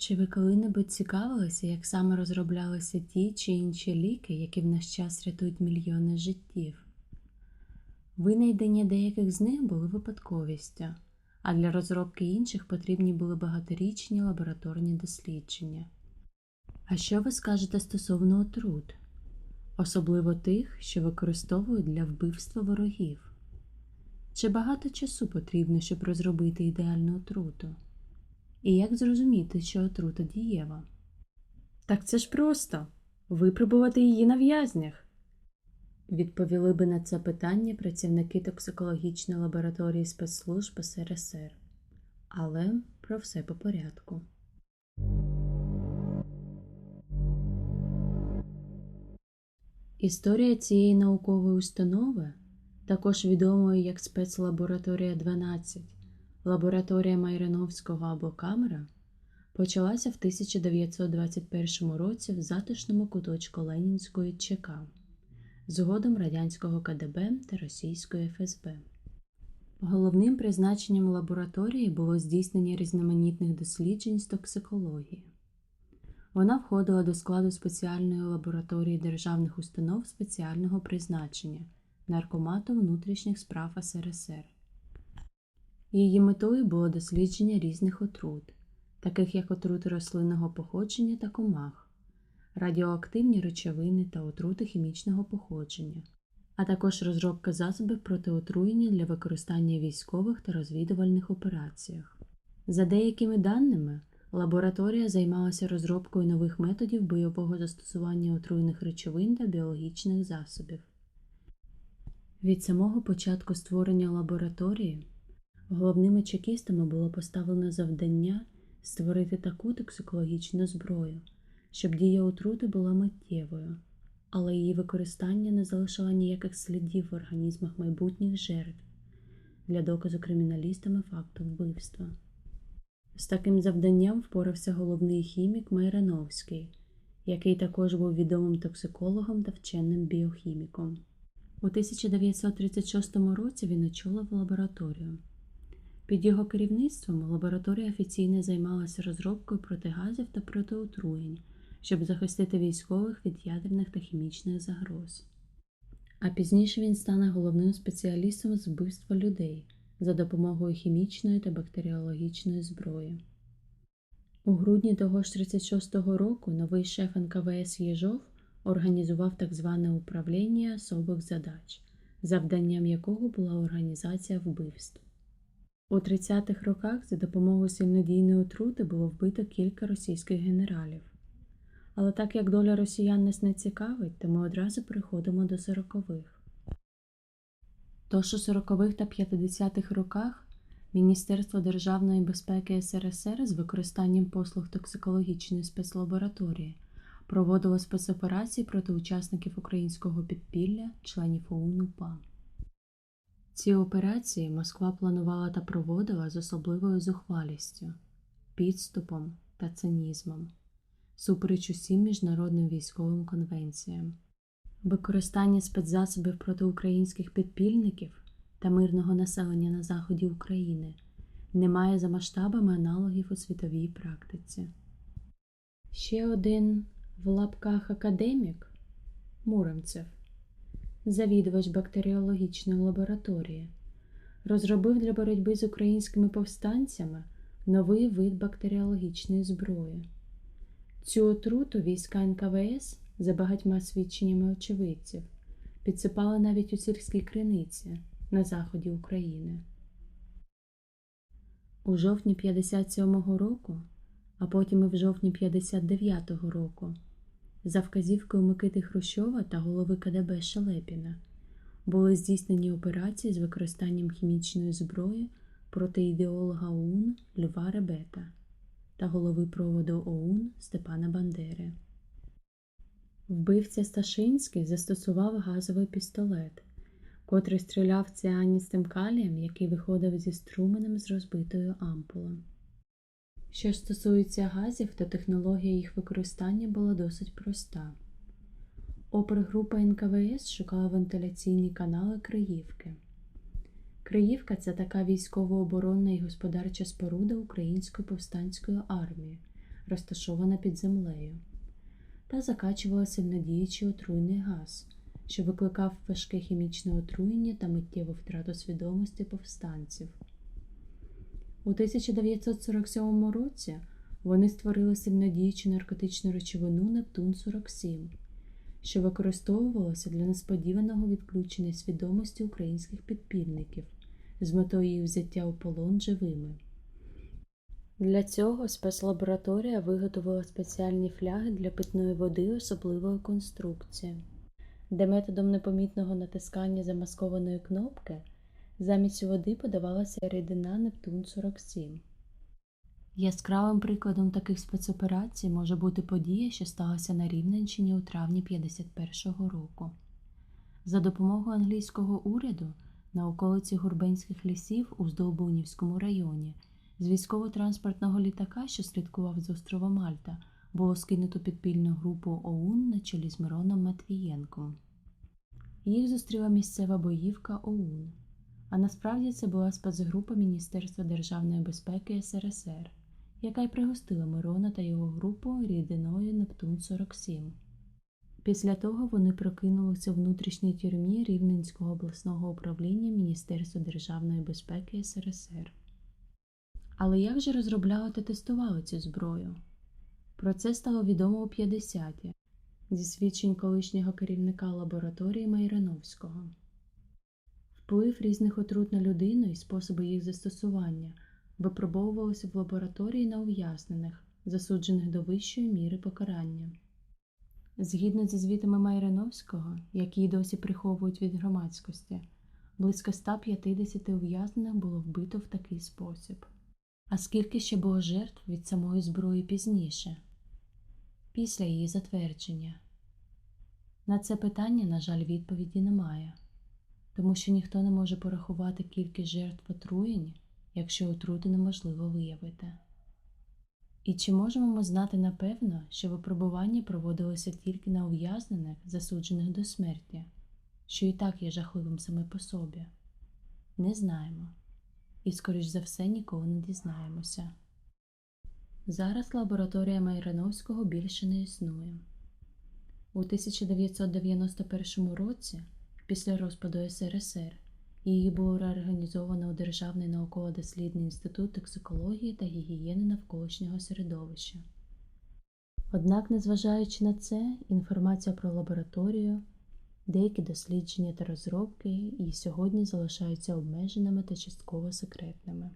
Чи ви коли-небудь цікавилися, як саме розроблялися ті чи інші ліки, які в наш час рятують мільйони життів? Винайдення деяких з них були випадковістю, а для розробки інших потрібні були багаторічні лабораторні дослідження. А що ви скажете стосовно отрут? Особливо тих, що використовують для вбивства ворогів? Чи багато часу потрібно, щоб розробити ідеальну отруту? І як зрозуміти, що отрута дієва? Так це ж просто випробувати її на в'язнях. Відповіли би на це питання працівники токсикологічної лабораторії спецслужб СРСР. Але про все по порядку. Історія цієї наукової установи, також відомої як спецлабораторія 12, лабораторія Майрановського або Камера, почалася в 1921 році в затишному куточку Ленінської ЧК, згодом радянського КДБ та російської ФСБ. Головним призначенням лабораторії було здійснення різноманітних досліджень з токсикології. Вона входила до складу спеціальної лабораторії державних установ спеціального призначення Наркомату внутрішніх справ СРСР. Її метою було дослідження різних отрут, таких як отрути рослинного походження та комах, радіоактивні речовини та отрути хімічного походження, а також розробка засобів проти отруєння для використання військових та розвідувальних операціях. За деякими даними, лабораторія займалася розробкою нових методів бойового застосування отруйних речовин та біологічних засобів. Від самого початку створення лабораторії головними чекістами було поставлено завдання створити таку токсикологічну зброю, щоб дія отрути була миттєвою, але її використання не залишало ніяких слідів в організмах майбутніх жертв для доказу криміналістами факту вбивства. З таким завданням впорався головний хімік Майрановський, який також був відомим токсикологом та вченим біохіміком. У 1936 році він очолив лабораторію. Під його керівництвом лабораторія офіційно займалася розробкою протигазів та протиотруєнь, щоб захистити військових від ядерних та хімічних загроз. А пізніше він стане головним спеціалістом з вбивства людей за допомогою хімічної та бактеріологічної зброї. У грудні того ж 36-го року новий шеф НКВС Єжов організував так зване управління особих задач, завданням якого була організація вбивств. У 30-х роках за допомогою сильнодійної отрути було вбито кілька російських генералів. Але так як доля росіян нас не цікавить, то ми одразу переходимо до 40-х. Тож у 40-х та 50-х роках Міністерство державної безпеки СРСР з використанням послуг токсикологічної спецлабораторії проводило спецоперації проти учасників українського підпілля, членів ОУН УПА. Ці операції Москва планувала та проводила з особливою зухвалістю, підступом та цинізмом, супереч усім міжнародним військовим конвенціям. Використання спецзасобів проти українських підпільників та мирного населення на заході України не має за масштабами аналогів у світовій практиці. Ще один в лапках академік Муромцев, завідувач бактеріологічної лабораторії, розробив для боротьби з українськими повстанцями новий вид бактеріологічної зброї. Цю отруту війська НКВС за багатьма свідченнями очевидців підсипали навіть у сільській криниці на заході України. У жовтні 57-го року, а потім і в жовтні 59-го року, за вказівкою Микити Хрущова та голови КДБ Шелепіна були здійснені операції з використанням хімічної зброї проти ідеолога ОУН Льва Ребета та голови проводу ОУН Степана Бандери. Вбивця Сташинський застосував газовий пістолет, котрий стріляв ціаністим калієм, який виходив зі струменем з розбитою ампулою. Що стосується газів, то технологія їх використання була досить проста. Опергрупа НКВС шукала вентиляційні канали Криївки. Криївка це така військово-оборонна і господарча споруда Української повстанської армії, розташована під землею, та закачувала сильнодіючий отруйний газ, що викликав важке хімічне отруєння та миттєву втрату свідомості повстанців. У 1947 році вони створили сильнодіючу наркотичну речовину Нептун 47, що використовувалося для несподіваного відключення свідомості українських підпільників з метою їх взяття у полон живими. Для цього спецлабораторія виготовила спеціальні фляги для питної води особливої конструкції, де методом непомітного натискання замаскованої кнопки замість води подавалася рідина Нептун 47. Яскравим прикладом таких спецоперацій може бути подія, що сталася на Рівненщині у травні 51-го року. За допомогою англійського уряду на околиці Гурбенських лісів у Здолбунівському районі з військово-транспортного літака, що слідкував з острова Мальта, було скинуто підпільну групу ОУН на чолі з Мироном Матвієнком. Їх зустріла місцева боївка ОУН, а насправді це була спецгрупа Міністерства державної безпеки СРСР, яка й пригостила Мирона та його групу рідиною Нептун 47. Після того вони прокинулися в внутрішній тюрмі Рівненського обласного управління Міністерства державної безпеки СРСР. Але як же розробляли та тестували цю зброю? Про це стало відомо у 50-ті зі свідчень колишнього керівника лабораторії Майрановського. Вплив різних отрут на людину і способи їх застосування випробовувалися в лабораторії на ув'язнених, засуджених до вищої міри покарання. Згідно зі звітами Майрановського, які досі приховують від громадськості, близько 150 ув'язнених було вбито в такий спосіб. А скільки ще було жертв від самої зброї пізніше, після її затвердження? На це питання, на жаль, відповіді немає, тому що ніхто не може порахувати кількість жертв отруєнь, якщо отрути неможливо виявити. І чи можемо ми знати напевно, що випробування проводилося тільки на ув'язнених, засуджених до смерті, що і так є жахливим саме по собі? Не знаємо і, скоріш за все, ніколи не дізнаємося. Зараз лабораторія Майрановського більше не існує. У 1991 році, після розпаду СРСР, її було реорганізовано у Державний науково-дослідний інститут токсикології та гігієни навколишнього середовища. Однак, незважаючи на це, інформація про лабораторію, деякі дослідження та розробки і сьогодні залишаються обмеженими та частково секретними.